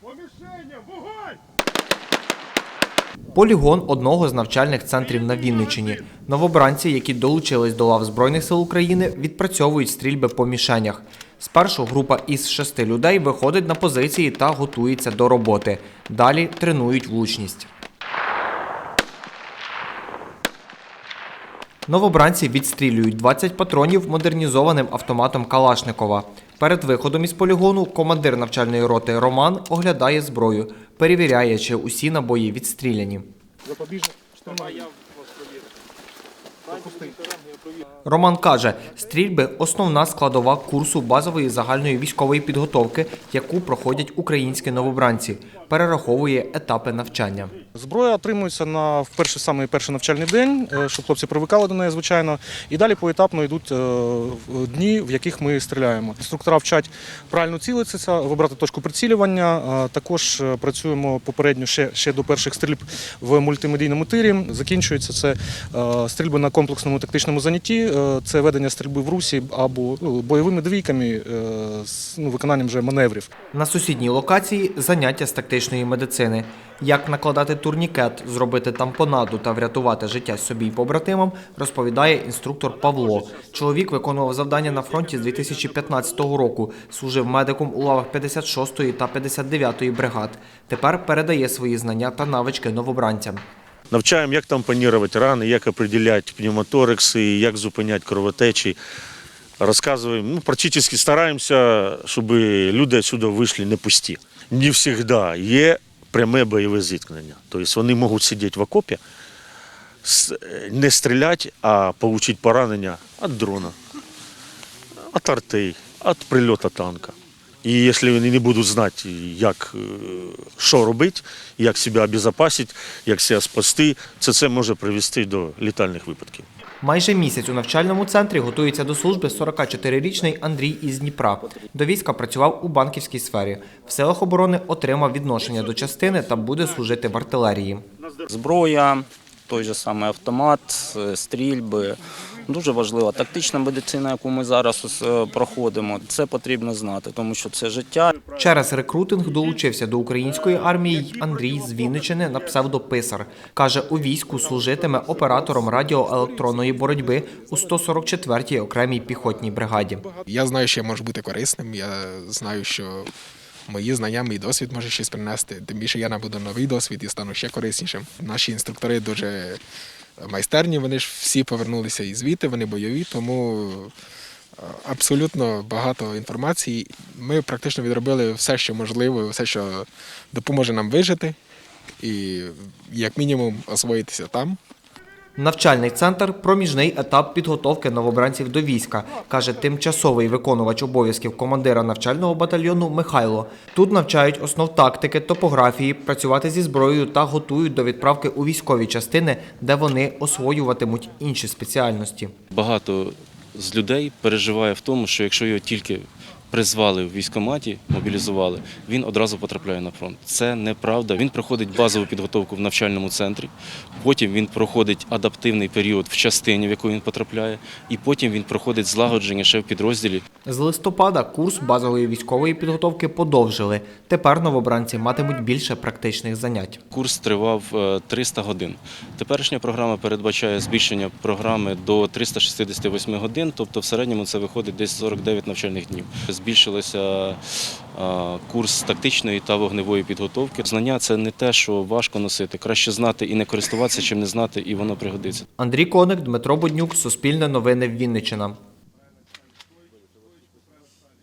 По мішеням! Полігон одного з навчальних центрів на Вінниччині. Новобранці, які долучились до лав Збройних сил України, відпрацьовують стрільби по мішенях. Спершу група із шести людей виходить на позиції та готується до роботи. Далі тренують влучність. Новобранці відстрілюють 20 патронів модернізованим автоматом Калашникова. Перед виходом із полігону командир навчальної роти Роман оглядає зброю, перевіряє, чи усі набої відстріляні. Запобіжник. Роман каже, стрільби основна складова курсу базової загальної військової підготовки, яку проходять українські новобранці. Перераховує етапи навчання. Зброя отримується на в перший самий перший навчальний день, е, щоб хлопці привикали до неї, звичайно. І далі поетапно йдуть е, дні, в яких ми стріляємо. Інструктора вчать правильно цілитися, вибрати точку прицілювання. Також е, працюємо попередньо ще, ще до перших стрільб в мультимедійному тирі. Закінчується це стрільби на комплексному тактичному занятті. Це ведення стрільби в русі або ну, бойовими двійками з ну, виконанням вже маневрів. На сусідній локації заняття з тактичної медицини. Як накладати турнікет, зробити тампонаду та врятувати життя собі й побратимам, розповідає інструктор Павло. Чоловік виконував завдання на фронті з 2015 року. Служив медиком у лавах 56-ї та 59-ї бригад. Тепер передає свої знання та навички новобранцям. Навчаємо, як тампонувати рани, як определяти пневмоторекси, як зупиняти кровотечі. Розказуємо, ну, практично стараємося, щоб люди сюди вийшли не пусті. Не завжди є пряме бойове зіткнення. Тобто вони можуть сидіти в окопі, не стріляти, а отримати поранення від дрона, від артей, від прильоту танка. І якщо вони не будуть знати, як, е, що робити, як себе обезопасити, як себе спасти, це, це може привести до літальних випадків. Майже місяць у навчальному центрі готується до служби 44-річний Андрій із Дніпра. До війська працював у банківській сфері. В силах оборони отримав відношення до частини та буде служити в артилерії. Зброя, той же самий автомат, е, стрільби. Дуже важлива тактична медицина, яку ми зараз е, проходимо. Це потрібно знати, тому що це життя. Через рекрутинг долучився до української армії Андрій з Вінничини на псевдописар. Каже, у війську служитиме оператором радіоелектронної боротьби у 144-й окремій піхотній бригаді. Я знаю, що я можу бути корисним. Я знаю, що мої знання, мій досвід може щось принести. Тим більше я набуду новий досвід і стану ще кориснішим. Наші інструктори дуже майстерні, вони ж всі повернулися і звідти, вони бойові, тому е, абсолютно багато інформації. Ми практично відробили все, що можливо, все, що допоможе нам вижити, і як мінімум освоїтися там. Навчальний центр проміжний етап підготовки новобранців до війська, каже тимчасовий виконувач обов'язків командира навчального батальйону Михайло. Тут навчають основ тактики, топографії, працювати зі зброєю та готують до відправки у військові частини, де вони освоюватимуть інші спеціальності. Багато з людей переживає в тому, що якщо його тільки призвали в військкоматі, мобілізували, він одразу потрапляє на фронт. Це неправда. Він проходить базову підготовку в навчальному центрі, потім він проходить адаптивний період в частині, в яку він потрапляє, і потім він проходить злагодження ще в підрозділі. З листопада курс базової військової підготовки подовжили. Тепер новобранці матимуть більше практичних занять. Курс тривав е, 300 годин. Теперішня програма передбачає збільшення програми до 368 годин, тобто в середньому це виходить десь 49 навчальних днів. Збільшилося е, курс тактичної та вогневої підготовки. Знання це не те, що важко носити. Краще знати і не користуватися, чим не знати, і воно пригодиться. Андрій Коник, Дмитро Буднюк, Суспільне новини Вінниччина.